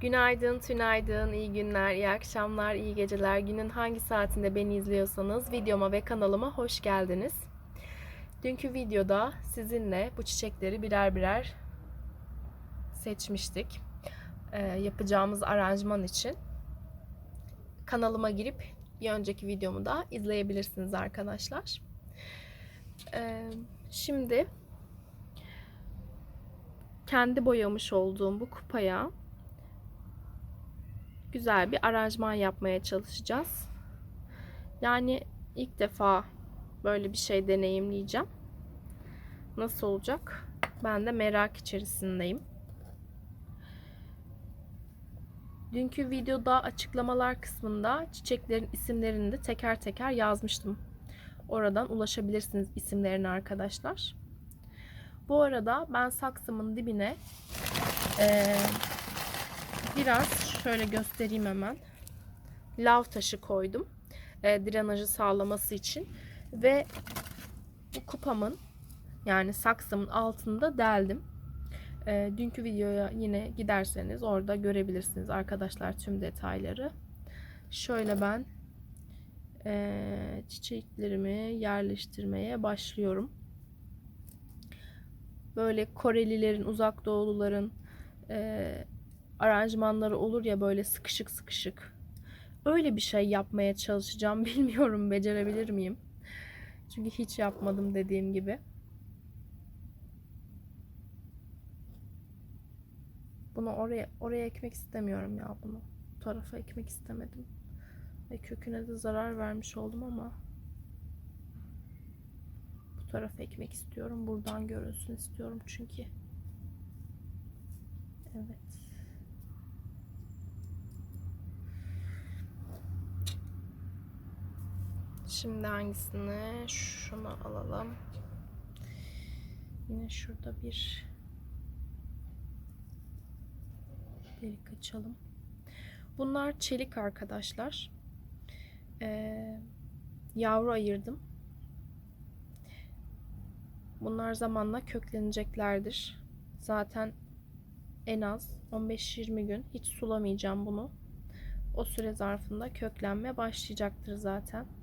Günaydın, tünaydın, iyi günler, iyi akşamlar, iyi geceler. Günün hangi saatinde beni izliyorsanız videoma ve kanalıma hoş geldiniz. Dünkü videoda sizinle bu çiçekleri birer birer seçmiştik. Ee, yapacağımız aranjman için. Kanalıma girip bir önceki videomu da izleyebilirsiniz arkadaşlar. Ee, şimdi kendi boyamış olduğum bu kupaya güzel bir aranjman yapmaya çalışacağız. Yani ilk defa böyle bir şey deneyimleyeceğim. Nasıl olacak? Ben de merak içerisindeyim. Dünkü videoda açıklamalar kısmında çiçeklerin isimlerini de teker teker yazmıştım. Oradan ulaşabilirsiniz isimlerine arkadaşlar. Bu arada ben saksımın dibine eee biraz şöyle göstereyim hemen. Lav taşı koydum. E, drenajı sağlaması için. Ve bu kupamın yani saksımın altında deldim. E, dünkü videoya yine giderseniz orada görebilirsiniz arkadaşlar tüm detayları. Şöyle ben e, çiçeklerimi yerleştirmeye başlıyorum. Böyle Korelilerin, uzak doğuluların e, aranjmanları olur ya böyle sıkışık sıkışık. Öyle bir şey yapmaya çalışacağım. Bilmiyorum becerebilir miyim? Çünkü hiç yapmadım dediğim gibi. Bunu oraya oraya ekmek istemiyorum ya bunu. Bu tarafa ekmek istemedim. Ve köküne de zarar vermiş oldum ama bu tarafa ekmek istiyorum. Buradan görünsün istiyorum çünkü. Evet. Şimdi hangisini? Şunu alalım. Yine şurada bir delik açalım. Bunlar çelik arkadaşlar. Ee, yavru ayırdım. Bunlar zamanla kökleneceklerdir. Zaten en az 15-20 gün hiç sulamayacağım bunu. O süre zarfında köklenme başlayacaktır zaten.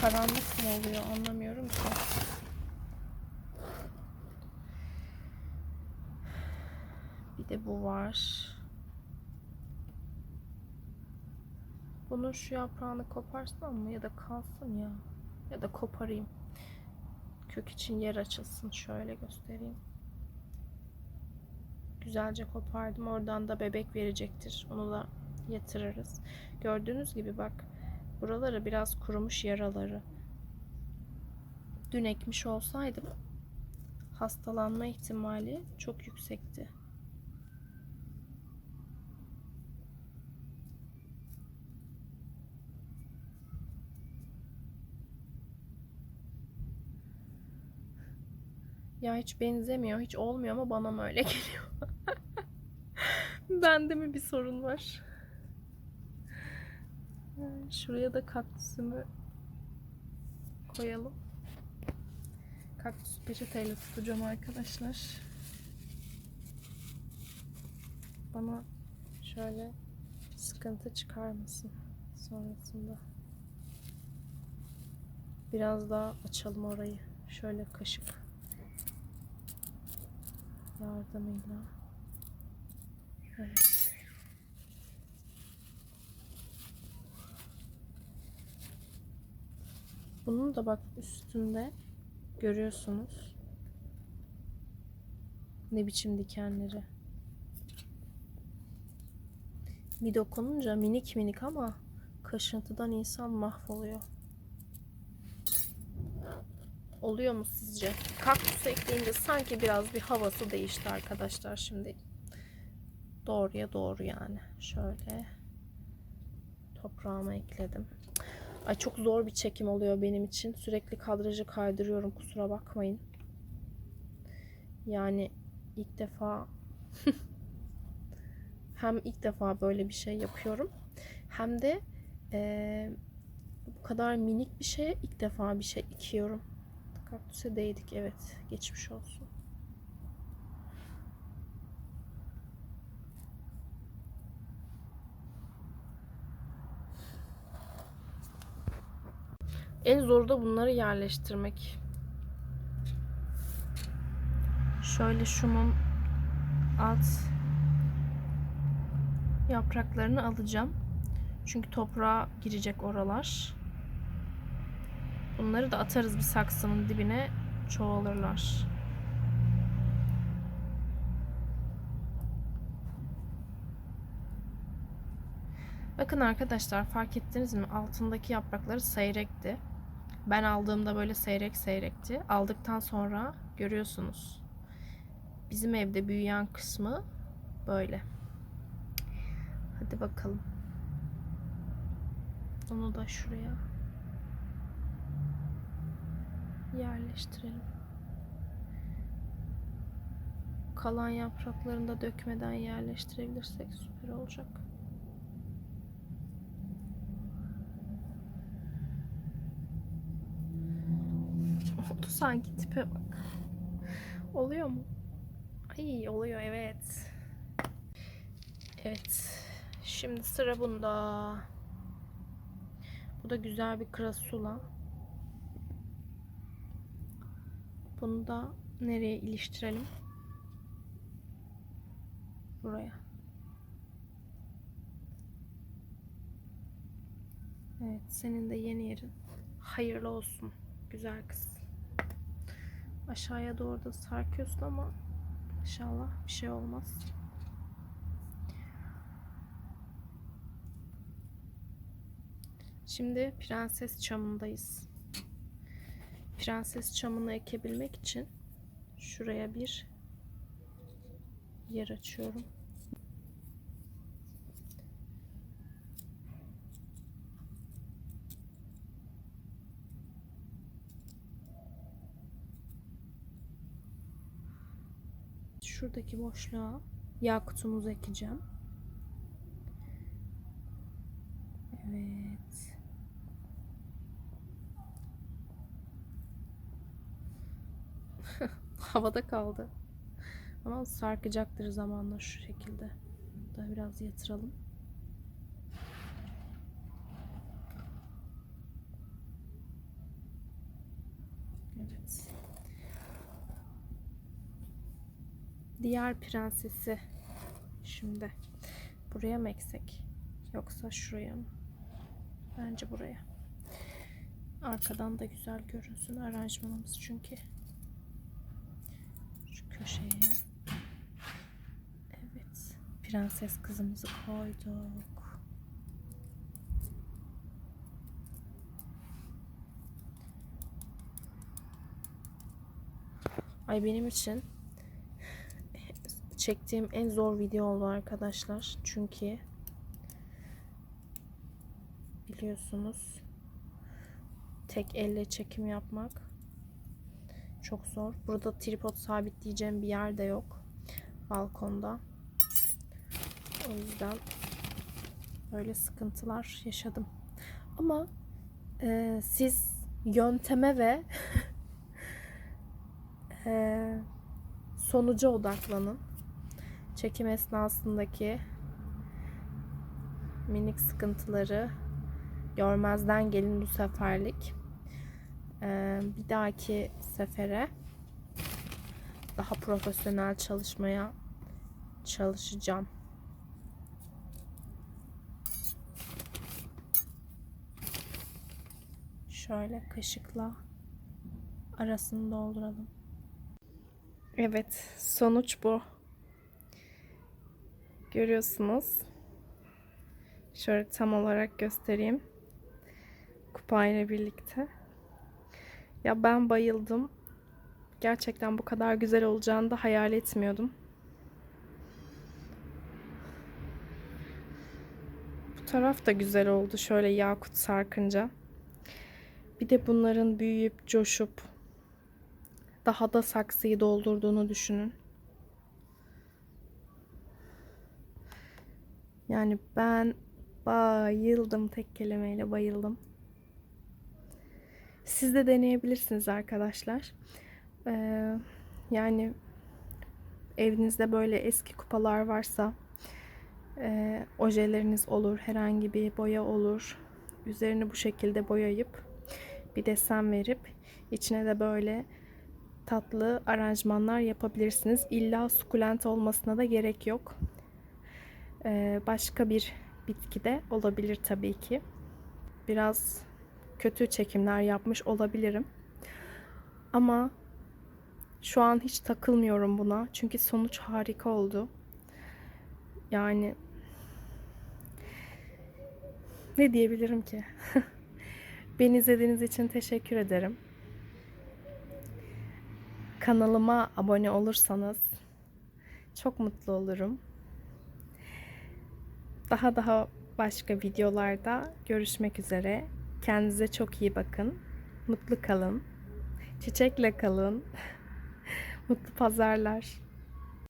Karanlık mı oluyor anlamıyorum ki. Bir de bu var. Bunun şu yaprağını koparsam mı ya da kalsın ya. Ya da koparayım. Kök için yer açılsın. Şöyle göstereyim. Güzelce kopardım. Oradan da bebek verecektir. Onu da yatırırız. Gördüğünüz gibi bak. Buraları biraz kurumuş yaraları. Dün ekmiş olsaydım hastalanma ihtimali çok yüksekti. Ya hiç benzemiyor, hiç olmuyor ama bana mı öyle geliyor? Bende mi bir sorun var? Şuraya da kaktüsümü koyalım. Kaktüs peçeteyle tutacağım arkadaşlar. Bana şöyle sıkıntı çıkarmasın sonrasında. Biraz daha açalım orayı. Şöyle kaşık yardımıyla. Evet. Bunun da bak üstünde görüyorsunuz. Ne biçim dikenleri. Bir dokununca minik minik ama kaşıntıdan insan mahvoluyor. Oluyor mu sizce? Kaktüs ekleyince sanki biraz bir havası değişti arkadaşlar şimdi. Doğruya doğru yani. Şöyle toprağıma ekledim. Ay çok zor bir çekim oluyor benim için. Sürekli kadrajı kaydırıyorum kusura bakmayın. Yani ilk defa hem ilk defa böyle bir şey yapıyorum hem de e, kadar minik bir şeye ilk defa bir şey ikiyorum. Kaktüse değdik evet. Geçmiş olsun. En zoru da bunları yerleştirmek. Şöyle şunun alt yapraklarını alacağım. Çünkü toprağa girecek oralar. Bunları da atarız bir saksının dibine çoğalırlar. Bakın arkadaşlar fark ettiniz mi? Altındaki yaprakları seyrekti. Ben aldığımda böyle seyrek seyrekti. Aldıktan sonra görüyorsunuz. Bizim evde büyüyen kısmı böyle. Hadi bakalım. Onu da şuraya yerleştirelim. Kalan yapraklarını da dökmeden yerleştirebilirsek süper olacak. Sanki tipe bak. Oluyor mu? Ay oluyor evet. Evet. Şimdi sıra bunda. Bu da güzel bir krasula. Bunu da nereye iliştirelim? Buraya. Evet, senin de yeni yerin. Hayırlı olsun. Güzel kız. Aşağıya doğru da sarkıyorsun ama inşallah bir şey olmaz. Şimdi prenses çamındayız. Prenses çamını ekebilmek için şuraya bir yer açıyorum. Şuradaki boşluğa yakutumuzu ekeceğim. Evet. Havada kaldı. Ama sarkacaktır zamanla şu şekilde. Da biraz yatıralım. Evet. Diğer prensesi şimdi buraya mı eksek? Yoksa şuraya mı? Bence buraya. Arkadan da güzel görünsün aranjmanımız çünkü. Şu köşeye. Evet. Prenses kızımızı koyduk. Ay benim için çektiğim en zor video oldu arkadaşlar. Çünkü biliyorsunuz tek elle çekim yapmak çok zor. Burada tripod sabitleyeceğim bir yer de yok. Balkonda. O yüzden böyle sıkıntılar yaşadım. Ama e, siz yönteme ve e, sonuca odaklanın. Çekim esnasındaki minik sıkıntıları görmezden gelin bu seferlik. Ee, bir dahaki sefere daha profesyonel çalışmaya çalışacağım. Şöyle kaşıkla arasını dolduralım. Evet, sonuç bu. Görüyorsunuz. Şöyle tam olarak göstereyim. Kupayla birlikte. Ya ben bayıldım. Gerçekten bu kadar güzel olacağını da hayal etmiyordum. Bu taraf da güzel oldu şöyle yakut sarkınca. Bir de bunların büyüyüp coşup daha da saksıyı doldurduğunu düşünün. Yani ben bayıldım tek kelimeyle bayıldım. Siz de deneyebilirsiniz arkadaşlar. Ee, yani evinizde böyle eski kupalar varsa e, ojeleriniz olur, herhangi bir boya olur. Üzerini bu şekilde boyayıp bir desen verip içine de böyle tatlı aranjmanlar yapabilirsiniz. İlla sukulent olmasına da gerek yok. Ee, başka bir bitki de olabilir tabii ki. Biraz kötü çekimler yapmış olabilirim. Ama şu an hiç takılmıyorum buna. Çünkü sonuç harika oldu. Yani ne diyebilirim ki? Beni izlediğiniz için teşekkür ederim. Kanalıma abone olursanız çok mutlu olurum. Daha daha başka videolarda görüşmek üzere. Kendinize çok iyi bakın. Mutlu kalın. Çiçekle kalın. Mutlu pazarlar.